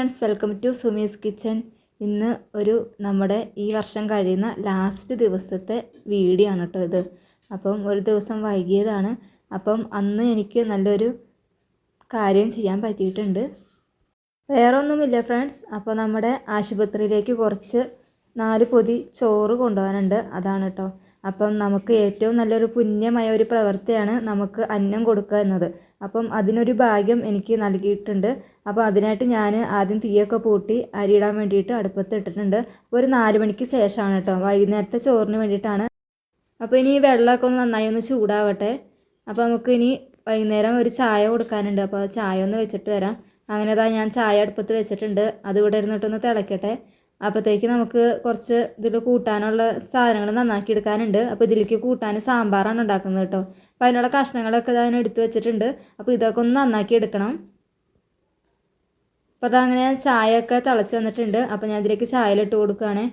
Friends welcome to Sumi's kitchen. ഇന്ന് ഒരു നമ്മുടെ ഈ വർഷം കഴിയുന്ന ലാസ്റ്റ് ദിവസത്തെ വീഡിയോ ആണ് കേട്ടോ ഇത്. അപ്പം ഒരു ദിവസം വൈകിയതാണ്. അപ്പം അന്ന് എനിക്ക് നല്ലൊരു കാര്യം ചെയ്യാൻ പറ്റിയിട്ടുണ്ട്. വേറൊന്നുമില്ല ഫ്രണ്ട്സ്. അപ്പോൾ നമ്മുടെ ആശുപത്രിയിലേക്ക് കുറച്ച് നാല് പൊതി ചോറ് കൊണ്ടുപോകാനുണ്ട്. അതാണ് കേട്ടോ അപ്പം നമുക്ക് ഏറ്റവും നല്ലൊരു പുണ്യമായ ഒരു പ്രവൃത്തിയാണ് നമുക്ക് അന്നം കൊടുക്കുക എന്നത്. അപ്പം അതിനൊരു ഭാഗ്യം എനിക്ക് നൽകിയിട്ടുണ്ട്. അപ്പോൾ അതിനായിട്ട് ഞാൻ ആദ്യം തീയൊക്കെ പൂട്ടി അരിയിടാൻ വേണ്ടിയിട്ട് അടുപ്പത്ത് ഇട്ടിട്ടുണ്ട്. ഒരു നാല് മണിക്ക് ശേഷമാണ് കേട്ടോ. വൈകുന്നേരത്തെ ചോറിന് വേണ്ടിയിട്ടാണ്. അപ്പോൾ ഇനി ഈ വെള്ളമൊക്കെ ഒന്ന് നന്നായി ഒന്ന് ചൂടാവട്ടെ. അപ്പോൾ നമുക്ക് ഇനി വൈകുന്നേരം ഒരു ചായ കൊടുക്കാനുണ്ട്. അപ്പോൾ ചായ ഒന്ന് വെച്ചിട്ട് വരാം. അങ്ങനെ അതാ ഞാൻ ചായ അടുപ്പത്ത് വെച്ചിട്ടുണ്ട്. അത് ഇവിടെ ഇരുന്നിട്ടൊന്ന് തിളയ്ക്കട്ടെ അപ്പോഴത്തേക്ക് നമുക്ക് കുറച്ച് ഇതിൽ കൂട്ടാനുള്ള സാധനങ്ങൾ നന്നാക്കി എടുക്കാനുണ്ട്. അപ്പോൾ ഇതിലേക്ക് കൂട്ടാൻ സാമ്പാറാണ് ഉണ്ടാക്കുന്നത് കേട്ടോ. അപ്പോൾ അതിനുള്ള കഷ്ണങ്ങളൊക്കെ ഞാൻ എടുത്തു വെച്ചിട്ടുണ്ട്. അപ്പോൾ ഇതൊക്കെ ഒന്ന് നന്നാക്കി എടുക്കണം. അപ്പോൾ അതങ്ങനെ ചായയൊക്കെ തിളച്ച് വന്നിട്ടുണ്ട്. അപ്പോൾ ഞാൻ ഇതിലേക്ക് ചായയിലിട്ട് കൊടുക്കുകയാണേ.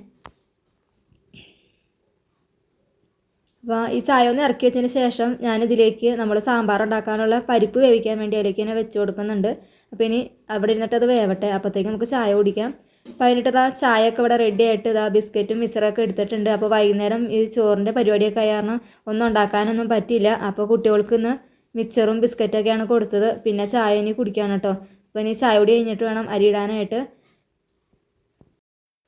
അപ്പോൾ ഈ ചായ ഒന്ന് ഇറക്കി വെച്ചതിന് ശേഷം ഞാനിതിലേക്ക് നമ്മൾ സാമ്പാർ ഉണ്ടാക്കാനുള്ള പരിപ്പ് വേവിക്കാൻ വേണ്ടി അതിലേക്ക് തന്നെ വെച്ച് കൊടുക്കുന്നുണ്ട്. അപ്പോൾ ഇനി അവിടെ ഇരുന്നിട്ട് അത് വേവട്ടെ. അപ്പോഴത്തേക്ക് നമുക്ക് ചായ കുടിക്കാം. അപ്പോൾ അതിനിട്ട് ചായ ചായയൊക്കെ ഇവിടെ റെഡി ആയിട്ട് ഇതാ ബിസ്ക്കറ്റും മിച്ചറൊക്കെ എടുത്തിട്ടുണ്ട്. അപ്പോൾ വൈകുന്നേരം ഈ ചോറിന്റെ പരിപാടിയൊക്കെ ആയ കാരണം ഒന്നും ഉണ്ടാക്കാനൊന്നും പറ്റിയില്ല. അപ്പോൾ കുട്ടികൾക്ക് ഇന്ന് മിച്ചറും ബിസ്ക്കറ്റൊക്കെയാണ് കൊടുത്തത്. പിന്നെ ചായ ഇനി കുടിക്കാൻ കേട്ടോ അപ്പോൾ ഇനി ചായ കൂടി കഴിഞ്ഞിട്ട് വേണം അരിയിടാനായിട്ട്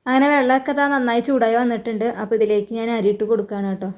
അങ്ങനെ വെള്ളമൊക്കെ താ നന്നായി ചൂടായി വന്നിട്ടുണ്ട്. അപ്പോൾ ഇതിലേക്ക് ഞാൻ അരിയിട്ട് കൊടുക്കുകയാണ് കേട്ടോ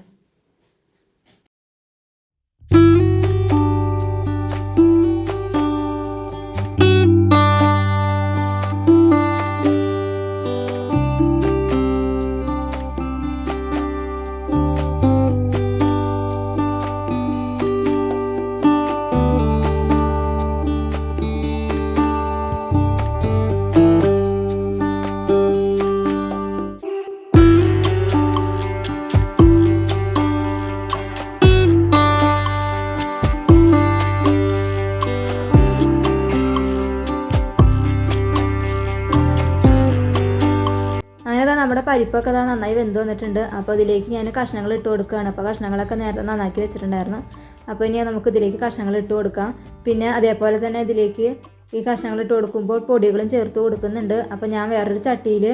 നമ്മുടെ പരിപ്പൊക്കെ അതാ നന്നായി വെന്ത് വന്നിട്ടുണ്ട്. അപ്പോൾ അതിലേക്ക് ഞാൻ കഷ്ണങ്ങൾ ഇട്ട് കൊടുക്കുകയാണ്. അപ്പോൾ കഷ്ണങ്ങളൊക്കെ നേരത്തെ നന്നാക്കി വെച്ചിട്ടുണ്ടായിരുന്നു. അപ്പോൾ ഇനി നമുക്ക് ഇതിലേക്ക് കഷ്ണങ്ങൾ ഇട്ട് കൊടുക്കാം. പിന്നെ അതേപോലെ തന്നെ ഇതിലേക്ക് ഈ കഷ്ണങ്ങൾ ഇട്ട് കൊടുക്കുമ്പോൾ പൊടികളും ചേർത്ത് കൊടുക്കുന്നുണ്ട്. അപ്പോൾ ഞാൻ വേറൊരു ചട്ടിയിൽ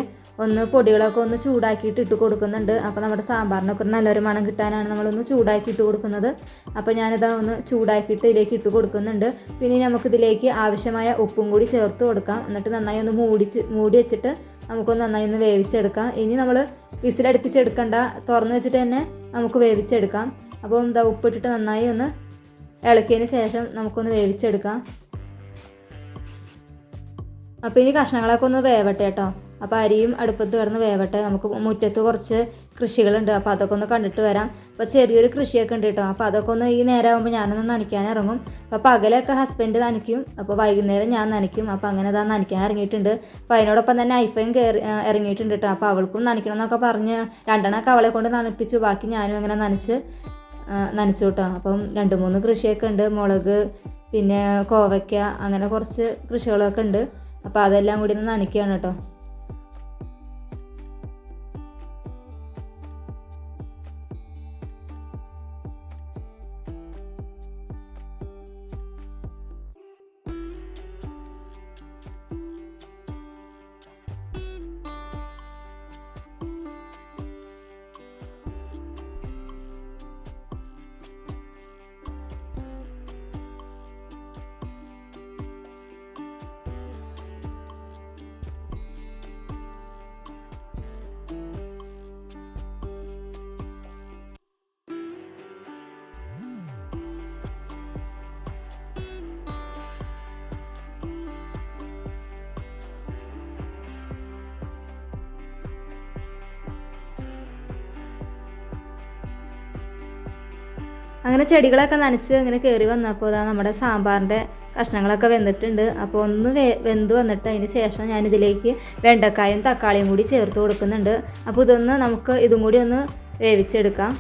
ഒന്ന് പൊടികളൊക്കെ ഒന്ന് ചൂടാക്കിയിട്ട് ഇട്ട് കൊടുക്കുന്നുണ്ട്. അപ്പോൾ നമ്മുടെ സാമ്പാറിനൊക്കെ ഒരു നല്ലൊരു മണം കിട്ടാനാണ് നമ്മളൊന്ന് ചൂടാക്കി ഇട്ട് കൊടുക്കുന്നത്. അപ്പോൾ ഞാനിതാ ഒന്ന് ചൂടാക്കിയിട്ട് ഇതിലേക്ക് ഇട്ട് കൊടുക്കുന്നുണ്ട്. പിന്നെ നമുക്കിതിലേക്ക് ആവശ്യമായ ഉപ്പും കൂടി ചേർത്ത് കൊടുക്കാം. എന്നിട്ട് നന്നായി ഒന്ന് മൂടിച്ച് മൂടി വെച്ചിട്ട് നമുക്കൊന്ന് നന്നായി ഒന്ന് വേവിച്ചെടുക്കാം. ഇനി നമ്മൾ വിസിലടുപ്പിച്ചെടുക്കണ്ട. തുറന്ന് വെച്ചിട്ട് തന്നെ നമുക്ക് വേവിച്ചെടുക്കാം. അപ്പോൾ എന്താ ഉപ്പിട്ടിട്ട് നന്നായി ഒന്ന് ഇളക്കിയതിന് ശേഷം നമുക്കൊന്ന് വേവിച്ചെടുക്കാം. അപ്പോൾ ഇനി കഷ്ണങ്ങളൊക്കെ ഒന്ന് വേവട്ടെ കേട്ടോ. അപ്പോൾ അരിയും അടുപ്പത്ത് കിടന്ന് വേവട്ടെ. നമുക്ക് മുറ്റത്ത് കുറച്ച് കൃഷികളുണ്ട്. അപ്പോൾ അതൊക്കെ ഒന്ന് കണ്ടിട്ട് വരാം. അപ്പോൾ ചെറിയൊരു കൃഷിയൊക്കെ ഉണ്ട് കേട്ടോ. അപ്പോൾ അതൊക്കെ ഒന്ന് ഈ നേരം ആകുമ്പോൾ ഞാനൊന്ന് നനയ്ക്കാൻ ഇറങ്ങും. അപ്പോൾ പകലൊക്കെ ഹസ്ബൻഡ് നനയ്ക്കും. അപ്പോൾ വൈകുന്നേരം ഞാൻ നനയ്ക്കും. അപ്പോൾ അങ്ങനെ ഇതാ നനയ്ക്കാൻ ഇറങ്ങിയിട്ടുണ്ട്. അപ്പോൾ അതിനോടൊപ്പം തന്നെ ഐഫയും കയറി ഇറങ്ങിയിട്ടുണ്ട് കേട്ടോ. അപ്പോൾ അവൾക്കും നനയ്ക്കണം എന്നൊക്കെ പറഞ്ഞ് രണ്ടെണ്ണമൊക്കെ അവളെ കൊണ്ട് നനപ്പിച്ചു. ബാക്കി ഞാനും അങ്ങനെ നനച്ച് നനച്ചു കേട്ടോ. അപ്പം രണ്ട് മൂന്ന് കൃഷിയൊക്കെ ഉണ്ട്. മുളക് പിന്നെ കോവയ്ക്ക അങ്ങനെ കുറച്ച് കൃഷികളൊക്കെ ഉണ്ട്. അപ്പോൾ അതെല്ലാം കൂടി ഒന്ന് നനയ്ക്കുകയാണ് കേട്ടോ. അങ്ങനെ ചെടികളൊക്കെ നനച്ച് അങ്ങനെ കയറി വന്നപ്പോൾ ഇതാ നമ്മുടെ സാമ്പാറിന്റെ കഷ്ണങ്ങളൊക്കെ വെന്തിട്ടുണ്ട്. അപ്പോൾ ഒന്ന് വെ വെന്ത് വന്നിട്ട് അതിന് ശേഷം ഞാനിതിലേക്ക് വെണ്ടക്കായും തക്കാളിയും കൂടി ചേർത്ത് കൊടുക്കുന്നുണ്ട്. അപ്പോൾ ഇതൊന്ന് നമുക്ക് ഇതും കൂടി ഒന്ന് വേവിച്ചെടുക്കാം.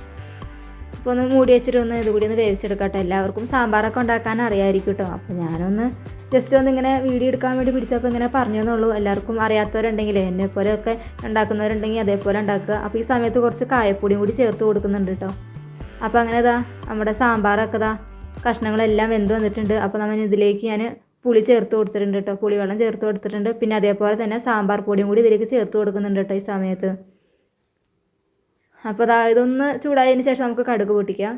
അപ്പോൾ ഒന്ന് മൂടി വെച്ചിട്ട് ഒന്ന് ഇതുകൂടി ഒന്ന് വേവിച്ചെടുക്കട്ടെ. എല്ലാവർക്കും സാമ്പാറൊക്കെ ഉണ്ടാക്കാൻ അറിയാമായിരിക്കും കേട്ടോ അപ്പോൾ ഞാനൊന്ന് ജസ്റ്റ് ഒന്ന് ഇങ്ങനെ വീഡിയോ എടുക്കാൻ വേണ്ടി പിടിച്ചപ്പോൾ ഇങ്ങനെ പറഞ്ഞു എന്നുള്ളൂ എല്ലാവർക്കും അറിയാത്തവരുണ്ടെങ്കിൽ എന്നെ പോലെയൊക്കെ ഉണ്ടാക്കുന്നവരുണ്ടെങ്കിൽ അതേപോലെ ഉണ്ടാക്കുക. അപ്പോൾ ഈ സമയത്ത് കുറച്ച് കായപ്പൊടിയും കൂടി ചേർത്ത് കൊടുക്കുന്നുണ്ട് കേട്ടോ അപ്പോൾ അങ്ങനെ ഇതാ നമ്മുടെ സാമ്പാറൊക്കെ ഇതാ കഷ്ണങ്ങളെല്ലാം വെന്ത് വന്നിട്ടുണ്ട്. അപ്പോൾ നമ്മൾ ഇതിലേക്ക് ഞാൻ പുളി ചേർത്ത് കൊടുത്തിട്ടുണ്ട് കേട്ടോ. പുളിവെള്ളം ചേർത്ത് കൊടുത്തിട്ടുണ്ട്. പിന്നെ അതേപോലെ തന്നെ സാമ്പാർ പൊടിയും കൂടി ഇതിലേക്ക് ചേർത്ത് കൊടുക്കുന്നുണ്ട് കേട്ടോ ഈ സമയത്ത്. അപ്പോൾ അതാ ഇതൊന്ന് ചൂടായതിന് ശേഷം നമുക്ക് കടുക് പൊട്ടിക്കാം.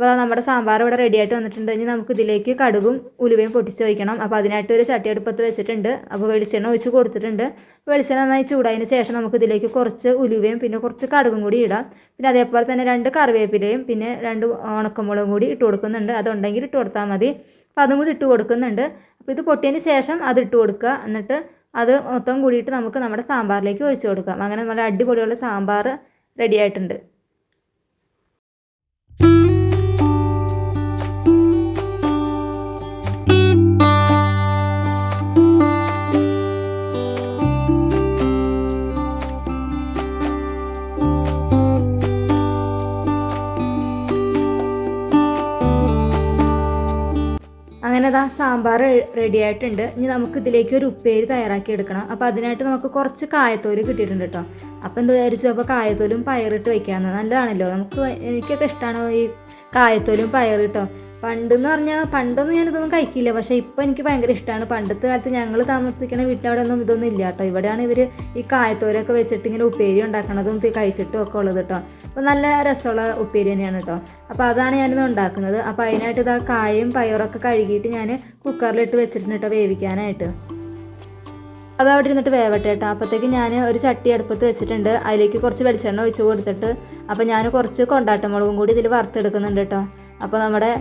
അപ്പോൾ നമ്മുടെ സാമ്പാർ ഇവിടെ റെഡി ആയിട്ട് വന്നിട്ടുണ്ട്. ഇനി നമുക്ക് ഇതിലേക്ക് കടുകും ഉലുവയും പൊട്ടിച്ച് വയ്ക്കണം അപ്പോൾ അതിനായിട്ട് ഒരു ചട്ടി അടുപ്പത്ത് വെച്ചിട്ടുണ്ട്. അപ്പോൾ വെളിച്ചെണ്ണ ഒഴിച്ച് കൊടുത്തിട്ടുണ്ട്. വെളിച്ചെണ്ണ നന്നായി ചൂടായതിന് ശേഷം നമുക്ക് ഇതിലേക്ക് കുറച്ച് ഉലുവയും പിന്നെ കുറച്ച് കടുകും കൂടി ഇടാം. പിന്നെ അതേപോലെ തന്നെ രണ്ട് കറിവേപ്പിലയും പിന്നെ രണ്ട് ഉണക്കമുളകും കൂടി ഇട്ട് കൊടുക്കുന്നുണ്ട്. അതുണ്ടെങ്കിൽ ഇട്ട് കൊടുത്താൽ മതി. അപ്പോൾ അതും കൂടി ഇട്ട് കൊടുക്കുന്നുണ്ട്. അപ്പോൾ ഇത് പൊട്ടിയതിന് ശേഷം അത് ഇട്ട് കൊടുക്കുക. എന്നിട്ട് അത് മൊത്തം കൂടിയിട്ട് നമുക്ക് നമ്മുടെ സാമ്പാറിലേക്ക് ഒഴിച്ചു കൊടുക്കാം. അങ്ങനെ നല്ല അടിപൊളിയുള്ള സാമ്പാർ റെഡി ആയിട്ടുണ്ട്. അതാ സാമ്പാർ റെഡി ആയിട്ടുണ്ട് ഇനി നമുക്ക് ഇതിലേക്ക് ഒരു ഉപ്പേരി തയ്യാറാക്കി എടുക്കണം അപ്പോൾ അതിനായിട്ട് നമുക്ക് കുറച്ച് കായത്തോൽ കിട്ടിയിട്ടുണ്ട് കേട്ടോ അപ്പോൾ എന്ത് വിചാരിച്ചു? അപ്പോൾ കായത്തോലും പയറിട്ട് വയ്ക്കാമെന്ന് നല്ലതാണല്ലോ. നമുക്ക് എനിക്കൊക്കെ ഇഷ്ടമാണ് ഈ കായത്തോലും പയറിട്ടോ പണ്ടെന്ന് പറഞ്ഞാൽ പണ്ടൊന്നും ഞാനിതൊന്നും കഴിക്കില്ല. പക്ഷേ ഇപ്പോൾ എനിക്ക് ഭയങ്കര ഇഷ്ടമാണ് പണ്ടത്തെ കാലത്ത് ഞങ്ങൾ താമസിക്കുന്ന വീട്ടവിടെ ഒന്നും ഇതൊന്നും ഇല്ല കേട്ടോ. ഇവിടെയാണ് ഇവർ ഈ കായത്തോരൊക്കെ വെച്ചിട്ട് ഇങ്ങനെ ഉപ്പേരി ഉണ്ടാക്കണതും കഴിച്ചിട്ടും ഒക്കെ ഉള്ളത് കേട്ടോ. അപ്പോൾ നല്ല രസമുള്ള ഉപ്പേരി തന്നെയാണ് കേട്ടോ. അപ്പോൾ അതാണ് ഞാനിത് ഉണ്ടാക്കുന്നത്. അപ്പോൾ അതിനായിട്ട് ഇതാ കായും പയറൊക്കെ കഴുകിയിട്ട് ഞാൻ കുക്കറിലിട്ട് വെച്ചിട്ടുണ്ട് കേട്ടോ വേവിക്കാനായിട്ട്. അത് അവിടെ ഇരുന്നിട്ട് വേവട്ടെ കേട്ടോ. അപ്പോഴത്തേക്ക് ഞാൻ ഒരു ചട്ടി അടുപ്പത്ത് വെച്ചിട്ടുണ്ട്. അതിലേക്ക് കുറച്ച് വെളിച്ചെണ്ണ ഒഴിച്ച് കൊടുത്തിട്ട് അപ്പോൾ ഞാൻ കുറച്ച് കൊണ്ടാട്ടമുളകും കൂടി ഇതിൽ വറുത്തെടുക്കുന്നുണ്ട് കേട്ടോ. അപ്പോൾ നമ്മുടെ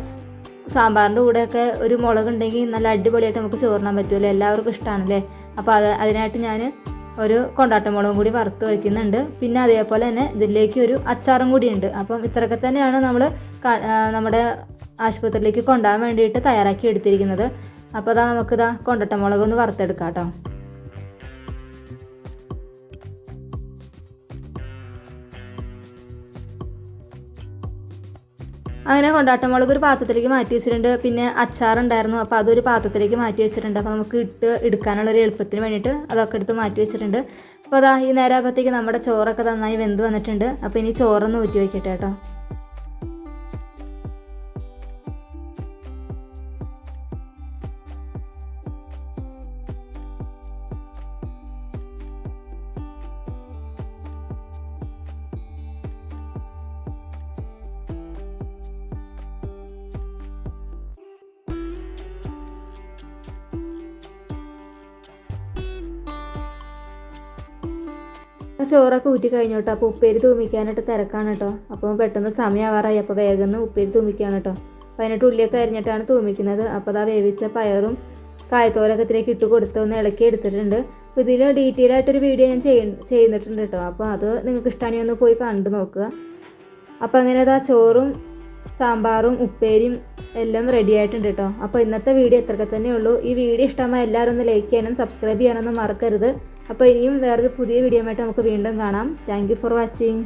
സാമ്പാറിന്റെ കൂടെയൊക്കെ ഒരു മുളക് ഉണ്ടെങ്കിൽ നല്ല അടിപൊളിയായിട്ട് നമുക്ക് ചോറിനാൻ പറ്റുമല്ലോ? എല്ലാവർക്കും ഇഷ്ടമാണല്ലേ അപ്പോൾ അത് അതിനായിട്ട് ഞാൻ ഒരു കൊണ്ടാട്ടമുളകും കൂടി വറുത്ത് വയ്ക്കുന്നുണ്ട് പിന്നെ അതേപോലെ തന്നെ ഇതിലേക്ക് ഒരു അച്ചാറും കൂടി ഉണ്ട്. അപ്പം ഇത്രയൊക്കെ തന്നെയാണ് നമ്മൾ നമ്മുടെ ആശുപത്രിയിലേക്ക് കൊണ്ടുപോകാൻ വേണ്ടിയിട്ട് തയ്യാറാക്കി എടുത്തിരിക്കുന്നത്. അപ്പോൾ അതാ നമുക്കിതാ കൊണ്ടട്ടമുളക് ഒന്ന് വറുത്തെടുക്കാം കേട്ടോ. അങ്ങനെ കൊണ്ടാട്ടമുളക് ഒരു പാത്രത്തിലേക്ക് മാറ്റി വെച്ചിട്ടുണ്ട്. പിന്നെ അച്ചാറുണ്ടായിരുന്നു. അപ്പോൾ അതൊരു പാത്രത്തിലേക്ക് മാറ്റി വെച്ചിട്ടുണ്ട്. അപ്പോൾ നമുക്ക് ഇട്ട് എടുക്കാനുള്ള ഒരു എളുപ്പത്തിന് വേണ്ടിയിട്ട് അതൊക്കെ എടുത്ത് മാറ്റി വെച്ചിട്ടുണ്ട്. അപ്പോൾ അതാ ഈ നേരാകുമ്പോഴത്തേക്ക് നമ്മുടെ ചോറൊക്കെ നന്നായി വെന്ത് വന്നിട്ടുണ്ട്. അപ്പോൾ ഇനി ചോറൊന്ന് ഊറ്റി വയ്ക്കട്ടെ കേട്ടോ. ചോറൊക്കെ ഊറ്റി കഴിഞ്ഞു കേട്ടോ. അപ്പോൾ ഉപ്പേരി തൂമിക്കാനായിട്ട് തിരക്കാണ് കേട്ടോ. അപ്പോൾ പെട്ടെന്ന് സമയമാവാറായി അപ്പോൾ വേഗം ഉപ്പേരി തൂമിക്കുകയാണ് കേട്ടോ. അപ്പോൾ അതിനായിട്ട് ഉള്ളിയൊക്കെ അരിഞ്ഞിട്ടാണ് തൂമിക്കുന്നത്. അപ്പോൾ അതാ വേവിച്ച പയറും കായത്തോലൊക്കെ ഇതിലേക്ക് ഇട്ട് കൊടുത്ത് ഒന്ന് ഇളക്കി എടുത്തിട്ടുണ്ട്. അപ്പോൾ ഇതിൽ ഡീറ്റെയിൽ ആയിട്ടൊരു വീഡിയോ ഞാൻ ചെയ്യ ചെയ്യുന്നിട്ടുണ്ട് കേട്ടോ. അപ്പോൾ അത് നിങ്ങൾക്ക് ഇഷ്ടമാണെങ്കിൽ ഒന്ന് പോയി കണ്ടു നോക്കുക. അപ്പോൾ അങ്ങനെ അതാ ചോറും സാമ്പാറും ഉപ്പേരിയും എല്ലാം റെഡി ആയിട്ടുണ്ട് കേട്ടോ. അപ്പോൾ ഇന്നത്തെ വീഡിയോ ഇത്രയൊക്കെ തന്നെ ഉള്ളൂ ഈ വീഡിയോ ഇഷ്ടമായ എല്ലാവരും ഒന്ന് ലൈക്ക് ചെയ്യാനും സബ്സ്ക്രൈബ് ചെയ്യാനൊന്നും മറക്കരുത്. അപ്പോൾ ഇനിയും വേറൊരു പുതിയ വീഡിയോ ആയിട്ട് നമുക്ക് വീണ്ടും കാണാം. Thank for watching